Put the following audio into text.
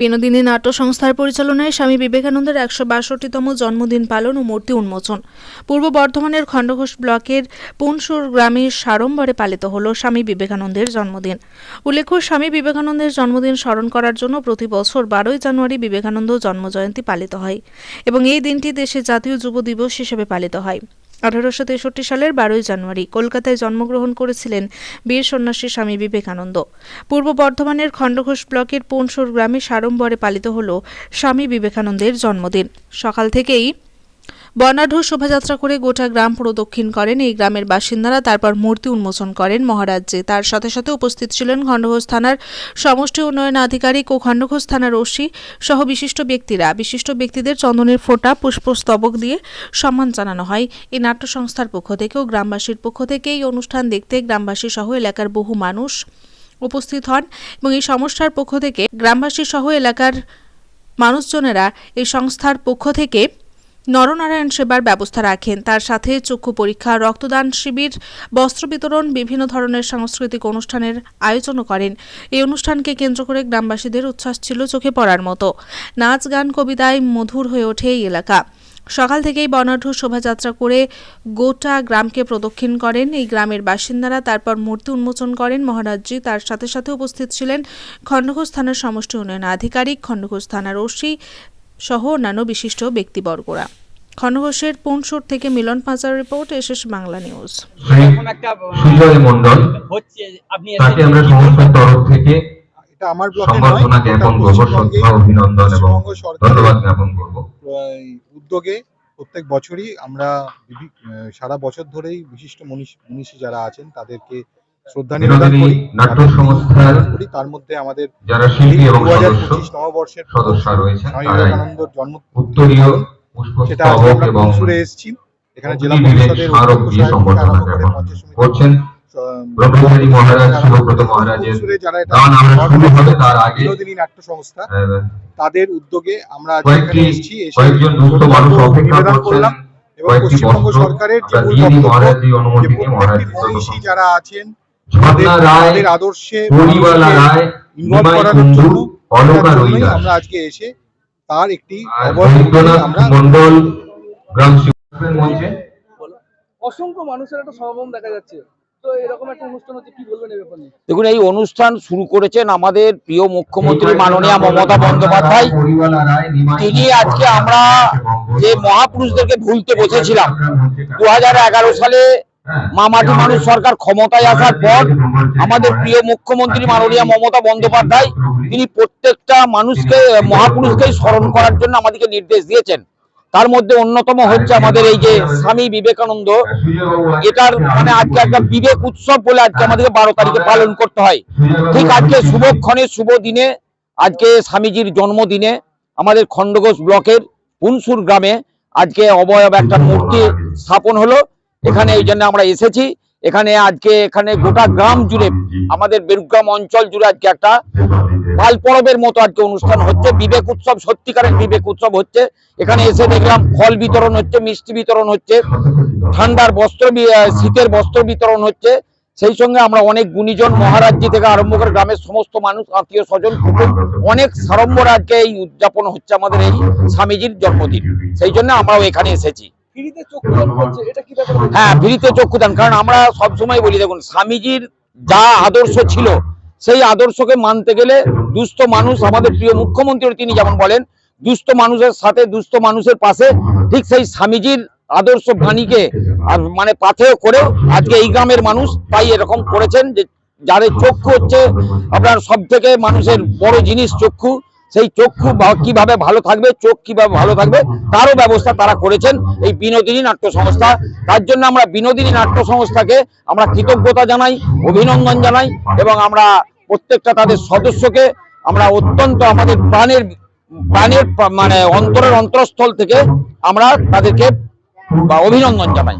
বিনোদিনী নাট্য সংস্থার পরিচালনায় স্বামী বিবেকানন্দের একশো বাষট্টিতম জন্মদিন পালন ও মূর্তি উন্মোচন। পূর্ব বর্ধমানের খণ্ডঘোষ ব্লকের পুনসুর গ্রামে সাড়ম্বরে পালিত হল স্বামী বিবেকানন্দের জন্মদিন। উল্লেখ্য, স্বামী বিবেকানন্দের জন্মদিন স্মরণ করার জন্য প্রতি বছর বারোই জানুয়ারি বিবেকানন্দ জন্মজয়ন্তী পালিত হয় এবং এই দিনটি দেশে জাতীয় যুব দিবস হিসেবে পালিত হয়। আঠারোশো তেষট্টি সালের বারোই জানুয়ারি কলকাতায় জন্মগ্রহণ করেছিলেন বীর সন্ন্যাসী স্বামী বিবেকানন্দ। পূর্ব বর্ধমানের খণ্ডঘোষ ব্লকের পুনসুর গ্রামে সাড়ম্বরে পালিত হল স্বামী বিবেকানন্দের জন্মদিন। সকাল থেকেই বর্ণাঢ্য শোভাযাত্রা করে গোটা গ্রাম প্রদক্ষিণ করেন এই গ্রামের বাসিন্দারা। তারপর মূর্তি উন্মোচন করেন মহারাজ্যে। তার সাথে সাথে উপস্থিত ছিলেন খণ্ডঘোষ থানার সমষ্টি উন্নয়ন আধিকারিক ও খণ্ডঘোষ থানার ওসি সহ বিশিষ্ট ব্যক্তিরা। বিশিষ্ট ব্যক্তিদের চন্দনের ফোঁটা, পুষ্পস্তবক দিয়ে সম্মান জানানো হয়। এই নাট্য সংস্থার পক্ষ থেকে ও গ্রামবাসীর পক্ষ থেকে এই অনুষ্ঠান দেখতে গ্রামবাসী সহ এলাকার বহু মানুষ উপস্থিত হন এবং এই সংস্থার পক্ষ থেকে গ্রামবাসী সহ এলাকার মানুষজনেরা এই সংস্থার পক্ষ থেকে নরনারায়ণ সেবার ব্যবস্থা রাখেন। তার সাথে চক্ষু পরীক্ষা, রক্তদান শিবির, বস্ত্র বিতরণ, বিভিন্ন ধরনের সাংস্কৃতিক অনুষ্ঠানের আয়োজনও করেন। এই অনুষ্ঠানকে কেন্দ্র করে গ্রামবাসীদের উচ্ছ্বাস ছিল চোখে পড়ার মতো। নাচ, গান, কবিতায় মধুর হয়ে ওঠে এই এলাকা। সকাল থেকেই বর্ণাঢ্য শোভাযাত্রা করে গোটা গ্রামকে প্রদক্ষিণ করেন এই গ্রামের বাসিন্দারা। তারপর মূর্তি উন্মোচন করেন মহারাজজি। তার সাথে সাথে উপস্থিত ছিলেন খণ্ডঘোষ থানার সমষ্টি উন্নয়ন আধিকারিক, খণ্ডঘোষ থানার ওসি সহ অন্যান্য বিশিষ্ট ব্যক্তিবর্গরা। খণ্ডঘোষের পুনসুর থেকে Milan পাঁচার report SS Bangla news. Sujoy Mondal তাকে আমরা সংস্থার তরফ থেকে এটা আমার ব্লকে নয় জ্ঞাপন করব। শ্রদ্ধা অভিনন্দন এবং পশ্চিমবঙ্গ ধন্যবাদ জ্ঞাপন করব। উদ্যোগে প্রত্যেক বছরই আমরা সারা বছর ধরেই বিশিষ্ট মনীষ- মনীষী যারা আছেন তাদেরকে শ্রদ্ধা নিবেদন করি। নাট্য সংস্থার তার মধ্যে আমাদের যারা শিল্পী এবং সদস্য নববর্ষের সদস্য রয়েছেন জন্ম উত্তরীয় সেটা পুষ্পস্তবক আমরা এবং এসেছি। এখানে জেলা পরিষদের স্মারক দিয়ে সম্বর্ধনা করছেন ব্রহ্মচারী মহারাজ শিবব্রত মহারাজের আমরা শুরু হবে তার আগে বিনোদিনী নাট্য সংস্থা তাদের উদ্যোগে আমরা এখানে এসেছি কয়েকজন দুস্থ মানুষ অপেক্ষা করছেন এবং পশ্চিমবঙ্গ সরকারের যে মূল যারা আছেন ঝর্ণা রায় আদর্শে পরিবালা রায় ইনভলভ করার জন্য অলকা রইদাস আমরা আজকে এসে তার একটি মন্ডল গ্রাম শিল্পের মঞ্চে। অসংখ্য মানুষের সমাগম দেখা যাচ্ছে। দেখুন এই অনুষ্ঠান শুরু করেছেন আমাদের প্রিয় মুখ্যমন্ত্রী মাননীয় মমতা বন্দ্যোপাধ্যায়। তিনি আজকে আমরা যে মহাপুরুষদেরকে ভুলতে বসেছিলাম দু হাজার এগারো সালে মামাটি মানুষ সরকার ক্ষমতায় আসার পর আমাদের প্রিয় মুখ্যমন্ত্রী মাননীয় মমতা বন্দ্যোপাধ্যায় তিনি প্রত্যেকটা মানুষকে মহাপুরুষকে স্মরণ করার জন্য আমাদেরকে নির্দেশ দিয়েছেন। তার মধ্যে অন্যতম হচ্ছে আমাদের এই যে স্বামী বিবেকানন্দ এটার মানে আজকে একটা বিবেক উৎসব বলে আজকে আমাদেরকে বারো তারিখে পালন করতে হয়। ঠিক আজকে শুভক্ষণে শুভ দিনে আজকে স্বামীজির জন্মদিনে আমাদের খণ্ডঘোষ ব্লকের পুনসুর গ্রামে আজকে অবয়ব একটা মূর্তি স্থাপন হলো। এখানে এই জন্য আমরা এসেছি। এখানে আজকে এখানে গোটা গ্রাম জুড়ে আমাদের বেরুগ্রাম অঞ্চল জুড়ে আজকে একটা পাল পরবের মতো আজকে অনুষ্ঠান হচ্ছে। বিবেক উৎসব সত্যিকারের বিবেক উৎসব হচ্ছে। এখানে এসে দেখলাম ফল বিতরণ হচ্ছে মিষ্টি বিতরণ হচ্ছে ঠান্ডার বস্ত্র শীতের বস্ত্র বিতরণ হচ্ছে। সেই সঙ্গে আমরা অনেক গুণীজন মহারাজ্যি থেকে আরম্ভ করে গ্রামের সমস্ত মানুষ আত্মীয় স্বজন কুটুম অনেক সাড়ম্বরে আজকে এই উদযাপন হচ্ছে আমাদের এই স্বামীজির জন্মদিন। সেই জন্য আমরাও এখানে এসেছি। ফ্রিতে চক্ষুদান করছে এটা কি হ্যাঁ? ফ্রিতে চক্ষুদান কারণ আমরা সব সময় বলি দেখুন স্বামীজির যা আদর্শ ছিল সেই আদর্শকে মানতে গেলে দুস্থ মানুষ আমাদের প্রিয় মুখ্যমন্ত্রী তিনি যেমন বলেন দুস্থ মানুষের সাথে দুস্থ মানুষের পাশে ঠিক সেই স্বামীজির আদর্শ বাণীকে আর মানে পাথেয় করে আজকে এই গ্রামের মানুষ তাই এরকম করেছেন যে যাদের চক্ষু হচ্ছে আপনার সব থেকে মানুষের বড় জিনিস চক্ষু সেই চক্ষু কীভাবে ভালো থাকবে, চোখ কীভাবে ভালো থাকবে, তারও ব্যবস্থা তারা করেছেন এই বিনোদিনী নাট্য সংস্থা। তার জন্য আমরা বিনোদিনী নাট্য সংস্থাকে আমরা কৃতজ্ঞতা জানাই, অভিনন্দন জানাই এবং আমরা প্রত্যেকটা তাদের সদস্যকে আমরা অত্যন্ত আমাদের প্রাণের প্রাণের মানে অন্তরের অন্তরস্থল থেকে আমরা তাদেরকে অভিনন্দন জানাই।